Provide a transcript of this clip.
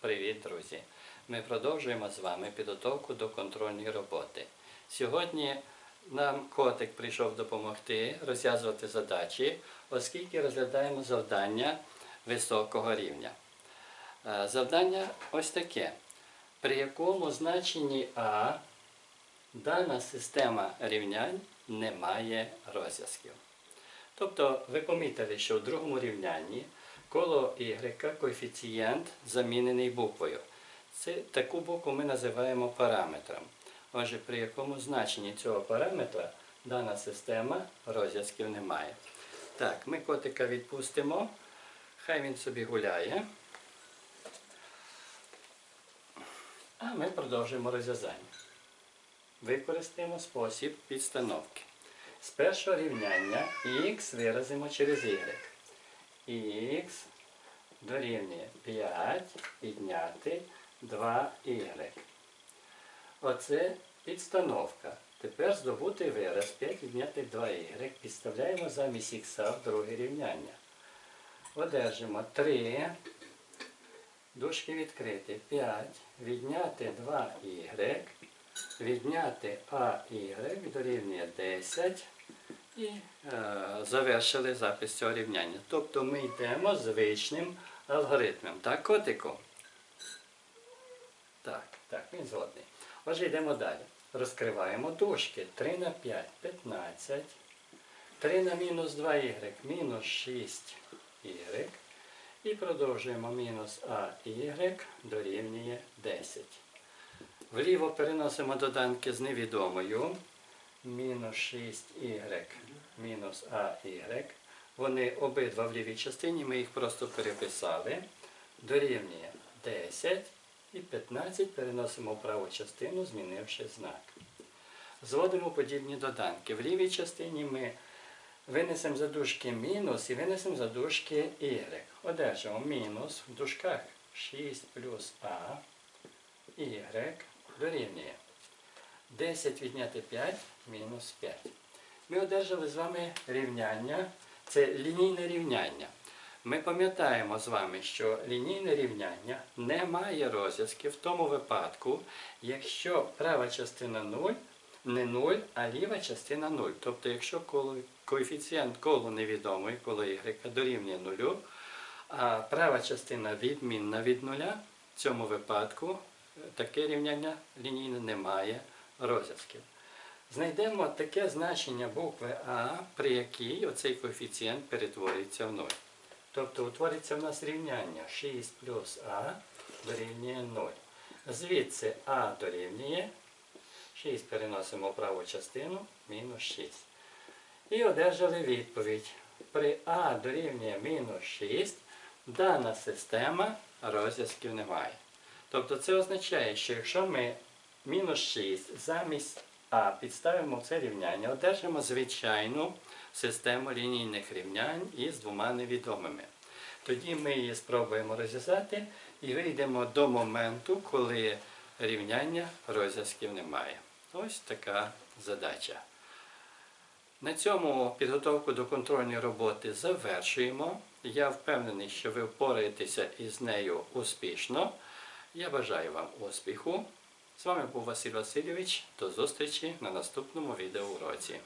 Привіт, друзі! Ми продовжуємо з вами підготовку до контрольної роботи. Сьогодні нам котик прийшов допомогти розв'язувати задачі, оскільки розглядаємо завдання високого рівня. Е, Завдання ось таке. При якому значенні А дана система рівнянь не має розв'язків. Тобто ви помітили, що в другому рівнянні коло y коефіцієнт замінений буквою. Це, таку букву ми називаємо параметром. Отже, при якому значенні цього параметра дана система розв'язків не має. Так, ми котика відпустимо, хай він собі гуляє. А ми продовжуємо розв'язання. Використаємо спосіб підстановки. З першого рівняння х виразимо через y. х дорівнює 5 підняти 2y. Оце підстановка. Тепер здобутий вираз 5 підняти 2y підставляємо замість х в друге рівняння. Одержимо 3, дужки відкриті, 5, відняти 2y, відняти АY дорівнює 10 і е, завершили запис цього рівняння. Тобто ми йдемо звичним алгоритмом. Так, котику? Так, так, він згодний. Отже, йдемо далі. Розкриваємо дужки. 3 на 5 15. 3 на мінус 2y мінус 6y. І продовжуємо мінус АY дорівнює 10. Вліво переносимо доданки з невідомою. Мінус 6y мінус АY. Вони обидва в лівій частині, ми їх просто переписали. Дорівнює 10 і 15 переносимо в праву частину, змінивши знак. Зводимо подібні доданки. В лівій частині ми винесемо за дужки мінус і винесемо за дужки y. Одержимо мінус в дужках 6 плюс А, y дорівнює 10 відняти 5 мінус 5. Ми одержали з вами рівняння, це лінійне рівняння. Ми пам'ятаємо з вами, що лінійне рівняння не має розв'язків в тому випадку, якщо права частина 0 не 0, а ліва частина 0. Тобто, якщо коефіцієнт колу невідомий, коло y дорівнює 0, а права частина відмінна від 0, в цьому випадку е, таке рівняння лінійне не має розв'язків. Знайдемо таке значення букви А, при якій оцей коефіцієнт перетворюється в 0. Тобто утвориться в нас рівняння 6 плюс А дорівнює 0. Звідси А дорівнює 6 переносимо в праву частину мінус 6. І одержали відповідь. При А дорівнює мінус 6 дана система розв'язків немає. Тобто це означає, що якщо ми мінус 6 замість А підставимо це рівняння, одержимо звичайну систему лінійних рівнянь із двома невідомими. Тоді ми її спробуємо розв'язати і вийдемо до моменту, коли рівняння розв'язків немає. Ось така задача. На цьому підготовку до контрольної роботи завершуємо. Я впевнений, що ви впораєтеся із нею успішно. Я бажаю вам успіху. З вами був Василь Васильович. До зустрічі на наступному відеоуроці.